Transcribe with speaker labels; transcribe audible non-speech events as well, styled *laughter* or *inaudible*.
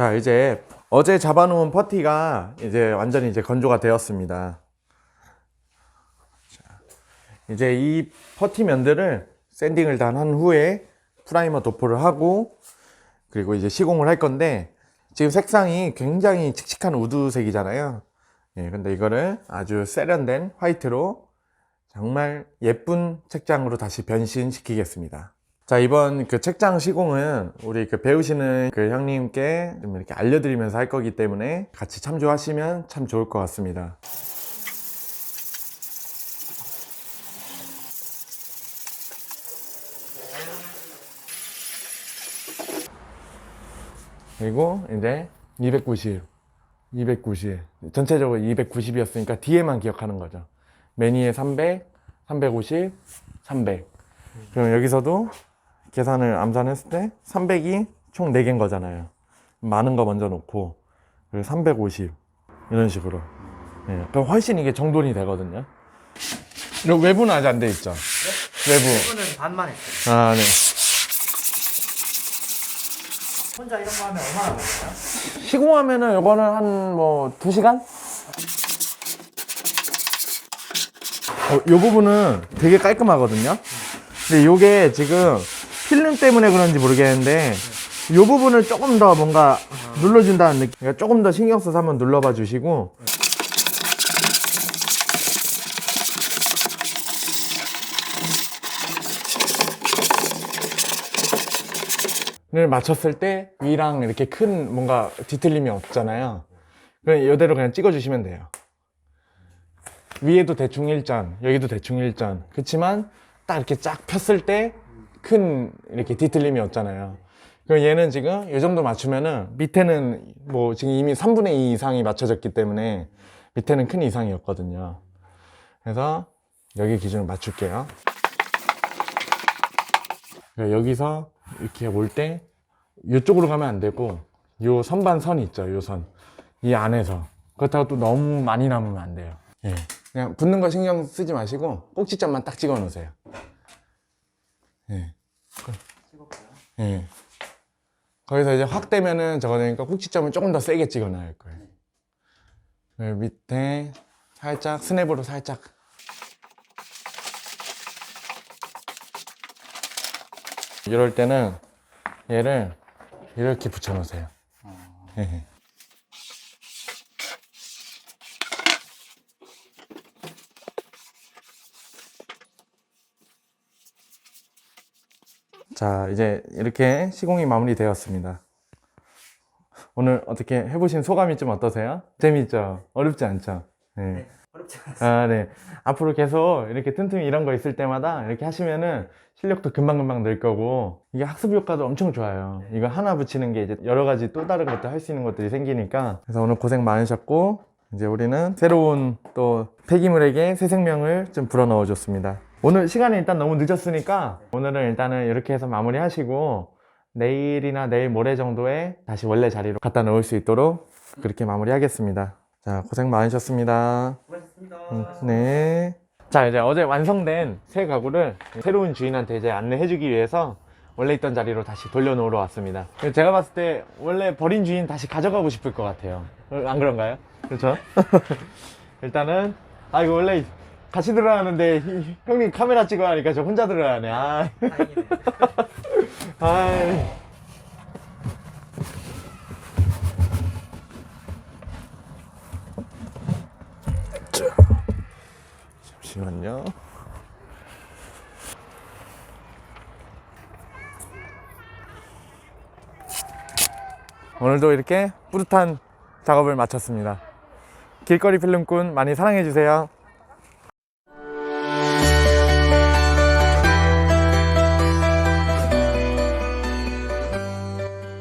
Speaker 1: 자, 이제 어제 잡아놓은 퍼티가 이제 완전히 이제 건조가 되었습니다. 자, 이제 이 퍼티 면들을 샌딩을 다 한 후에 프라이머 도포를 하고 그리고 이제 시공을 할 건데 지금 색상이 굉장히 칙칙한 우드색이잖아요. 예, 근데 이거를 아주 세련된 화이트로 정말 예쁜 책장으로 다시 변신시키겠습니다. 자, 이번 그 책장 시공은 우리 그 배우시는 그 형님께 좀 이렇게 알려드리면서 할 거기 때문에 같이 참조하시면 참 좋을 것 같습니다. 그리고 이제 290, 290. 전체적으로 290이었으니까 뒤에만 기억하는 거죠. 매니에 300, 350, 300. 그럼 여기서도 계산을 암산했을 때 300이 총 4개인 거잖아요. 많은 거 먼저 놓고 그리고 350 이런 식으로. 예, 그럼 훨씬 이게 정돈이 되거든요. 그리고 외부는 아직 안 돼 있죠. 외부.
Speaker 2: 이거는 반만 했어요.
Speaker 1: 아, 네.
Speaker 2: 혼자 이런 거 하면 얼마나 걸려요?
Speaker 1: 시공하면은 이거는 한 뭐 2시간? 어, 요 부분은 되게 깔끔하거든요. 근데 요게 지금 필름 때문에 그런지 모르겠는데 요 부분을 조금 더 뭔가 눌러준다는 느낌. 그러니까 조금 더 신경 써서 한번 눌러봐 주시고. 를 맞췄을 때 위랑 이렇게 큰 뭔가 뒤틀림이 없잖아요. 그냥 이대로 그냥 찍어주시면 돼요. 위에도 대충 일전, 여기도 대충 일전. 그렇지만 딱 이렇게 쫙 폈을 때 큰 이렇게 뒤틀림이 없잖아요. 그럼 얘는 지금 이 정도 맞추면은 밑에는 뭐 지금 이미 3분의 2 이상이 맞춰졌기 때문에 밑에는 큰 이상이 없거든요. 그래서 여기 기준을 맞출게요. 그러니까 여기서 이렇게 올 때 이쪽으로 가면 안 되고 요 선반 선이 있죠 요선이 안에서 그렇다고 또 너무 많이 남으면 안 돼요 예. 그냥 붙는 거 신경 쓰지 마시고 꼭지점만 딱 찍어 놓으세요 예. 예. 거기서 이제 확 되면은 저거 되니까 꼭지점을 조금 더 세게 찍어 놔야 할 거예요 그리고 밑에 살짝 스냅으로 살짝 이럴 때는 얘를 이렇게 붙여 놓으세요. 예. 자, 이제 이렇게 시공이 마무리되었습니다. 오늘 어떻게 해보신 소감이 좀 어떠세요? 재밌죠? 어렵지 않죠? 네.
Speaker 2: 네. 어렵지 않았어요.
Speaker 1: 아, 네. 앞으로 계속 이렇게 틈틈이 이런 거 있을 때마다 이렇게 하시면은 실력도 금방금방 늘 거고 이게 학습 효과도 엄청 좋아요. 이거 하나 붙이는 게 이제 여러 가지 또 다른 것들 할 수 있는 것들이 생기니까 그래서 오늘 고생 많으셨고 이제 우리는 새로운 또 폐기물에게 새 생명을 좀 불어넣어 줬습니다. 오늘 시간이 일단 너무 늦었으니까 오늘은 일단은 이렇게 해서 마무리 하시고 내일이나 내일 모레 정도에 다시 원래 자리로 갖다 놓을 수 있도록 그렇게 마무리 하겠습니다. 자, 고생 많으셨습니다.
Speaker 2: 수고하셨습니다.
Speaker 1: 음, 네. 자, 이제 어제 완성된 새 가구를 새로운 주인한테 이제 안내해 주기 위해서 원래 있던 자리로 다시 돌려놓으러 왔습니다. 제가 봤을 때 원래 버린 주인 다시 가져가고 싶을 것 같아요. 어, 안 그런가요? 그렇죠? *laughs* 일단은, 아, 이거 원래 같이 들어가는데 히- 형님 카메라 찍어 하니까 저 혼자 들어가네. 아,
Speaker 2: 다행이네.
Speaker 1: 아이. 자, 잠시만요. 오늘도 이렇게 뿌듯한 작업을 마쳤습니다. 길거리 필름꾼 많이 사랑해주세요.